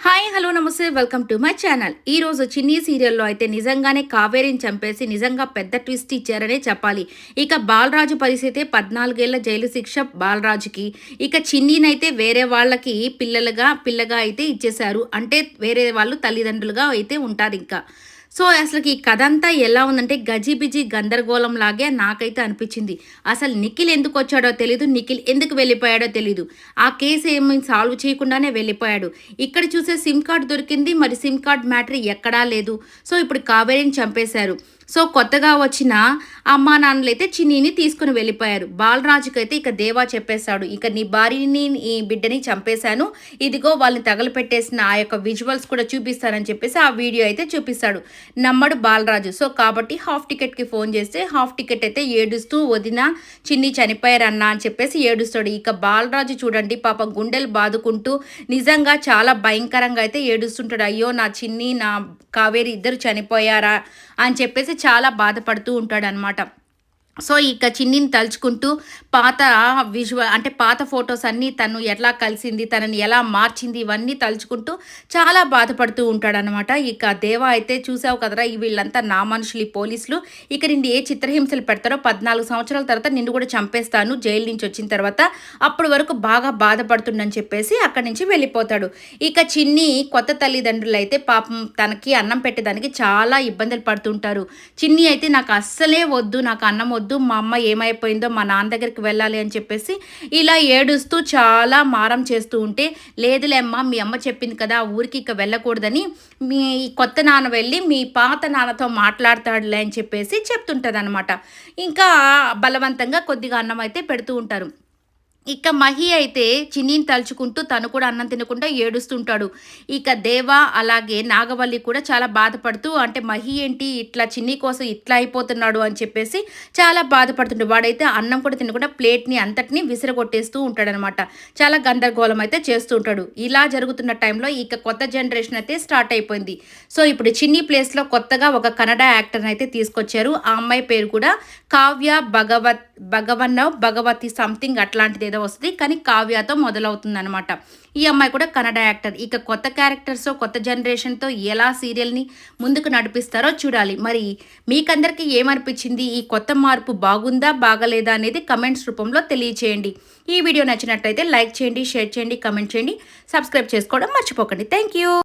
Hi hello namaste welcome to my channel. ఈ రోజు చిన్ని సీరియల్లో అయితే నిజంగానే కావేరిని చంపేసి నిజంగా పెద్ద ట్విస్ట్ ఇచ్చారనే చెప్పాలి. ఇక బాలరాజు పరిస్థితి పద్నాలుగేళ్ళ జైలు శిక్ష బాలరాజుకి. ఇక చిన్నీనైతే వేరే వాళ్ళకి పిల్లలుగా పిల్లగా అయితే ఇచ్చేశారు. అంటే వేరే వాళ్ళు తల్లిదండ్రులుగా అయితే ఉంటారు ఇంకా. సో అసలుకి ఈ కథ అంతా ఎలా ఉందంటే గజిబిజి గందరగోళం లాగే నాకైతే అనిపించింది. అసలు నిఖిల్ ఎందుకు వచ్చాడో తెలీదు నిఖిల్ ఎందుకు వెళ్ళిపోయాడో తెలీదు. ఆ కేసు ఏమి సాల్వ్ చేయకుండానే వెళ్ళిపోయాడు. ఇక్కడ చూసే సిమ్ కార్డ్ దొరికింది మరి సిమ్ కార్డ్ మ్యాటర్ ఎక్కడా లేదు. సో ఇప్పుడు కావేరిని చంపేశారు. సో కొత్తగా వచ్చిన అమ్మా నాన్నలు అయితే చిన్నీని తీసుకుని వెళ్ళిపోయారు. బాలరాజుకి అయితే ఇక దేవా చెప్పేశాడు ఇక నీ భార్యని ఈ బిడ్డని చంపేశాను. ఇదిగో వాళ్ళని తగలపెట్టేసిన ఆ యొక్క విజువల్స్ కూడా చూపిస్తానని చెప్పేసి ఆ వీడియో అయితే చూపిస్తాడు. నమ్మడు బాలరాజు. సో కాబట్టి హాఫ్ టికెట్కి ఫోన్ చేస్తే హాఫ్ టికెట్ అయితే ఏడుస్తూ వదిన చిన్ని చనిపోయారన్నా అని చెప్పేసి ఏడుస్తాడు. ఇక బాలరాజు చూడండి పాప గుండెలు బాదుకుంటూ నిజంగా చాలా భయంకరంగా అయితే ఏడుస్తుంటాడు. అయ్యో నా చిన్ని నా కావేరి ఇద్దరు చనిపోయారా? అని చెప్పేసి చాలా బాధపడుతూ ఉంటాడు అనమాట సో ఇక చిన్నిని తలుచుకుంటూ పాత విజువల్ అంటే పాత ఫొటోస్ అన్నీ తను ఎలా కలిసింది తనని ఎలా మార్చింది ఇవన్నీ తలుచుకుంటూ చాలా బాధపడుతూ ఉంటాడనమాట ఇక దేవ అయితే చూసావు కదరా ఈ వీళ్ళంతా నా మనుషులు ఈ పోలీసులు. ఇక నిన్ను ఏ చిత్రహింసలు పెడతారో పద్నాలుగు సంవత్సరాల తర్వాత నిన్ను కూడా చంపేస్తాను జైలు నుంచి వచ్చిన తర్వాత. అప్పటి వరకు బాగా బాధపడుతుండని చెప్పేసి అక్కడి నుంచి వెళ్ళిపోతాడు. ఇక చిన్ని కొత్త తల్లిదండ్రులు అయితే పాపం తనకి అన్నం పెట్టేదానికి చాలా ఇబ్బందులు పడుతుంటారు. చిన్ని అయితే నాకు అస్సలే వద్దు నాకు అన్నం వద్దు వద్దు మా అమ్మ ఏమైపోయిందో మా నాన్న దగ్గరికి వెళ్ళాలి అని చెప్పేసి ఇలా ఏడుస్తూ చాలా మారం చేస్తూ ఉంటే లేదులే అమ్మ మీ అమ్మ చెప్పింది కదా ఊరికి ఇక వెళ్ళకూడదని మీ కొత్త నాన్న వెళ్ళి మీ పాత నాన్నతో మాట్లాడతాడులే అని చెప్పేసి చెప్తుంటుంది అనమాట ఇంకా బలవంతంగా కొద్దిగా అన్నం అయితే పెడుతూ ఉంటారు. ఇక మహి అయితే చిన్నీని తలుచుకుంటూ తను కూడా అన్నం తినకుండా ఏడుస్తుంటాడు. ఇక దేవ అలాగే నాగవల్లి కూడా చాలా బాధపడుతూ అంటే మహి ఏంటి ఇట్లా చిన్ని కోసం ఇట్లా అయిపోతున్నాడు అని చెప్పేసి చాలా బాధపడుతుంటాడు వాడైతే అన్నం కూడా తినకుండా ప్లేట్ని అంతటిని విసిరగొట్టేస్తూ ఉంటాడనమాట. చాలా గందరగోళం అయితే చేస్తూ ఉంటాడు. ఇలా జరుగుతున్న టైంలో ఇక కొత్త జనరేషన్ అయితే స్టార్ట్ అయిపోయింది. సో ఇప్పుడు చిన్ని ప్లేస్లో కొత్తగా ఒక కన్నడ యాక్టర్ని అయితే తీసుకొచ్చారు. ఆ అమ్మాయి పేరు కూడా కావ్య భగవత్ భగవన్నవ్ భగవతి సంథింగ్ అట్లాంటిది ఏదో వస్తుంది కానీ కావ్యతో మొదలవుతుంది అనమాట ఈ అమ్మాయి కూడా కన్నడ యాక్టర్. ఇక కొత్త క్యారెక్టర్స్ కొత్త జనరేషన్తో ఎలా సీరియల్ని ముందుకు నడిపిస్తారో చూడాలి. మరి మీకందరికీ ఏమనిపించింది? ఈ కొత్త మార్పు బాగుందా బాగలేదా అనేది కమెంట్స్ రూపంలో తెలియచేయండి. ఈ వీడియో నచ్చినట్టయితే లైక్ చేయండి షేర్ చేయండి కమెంట్ చేయండి. సబ్స్క్రైబ్ చేసుకోవడం మర్చిపోకండి. Thank you.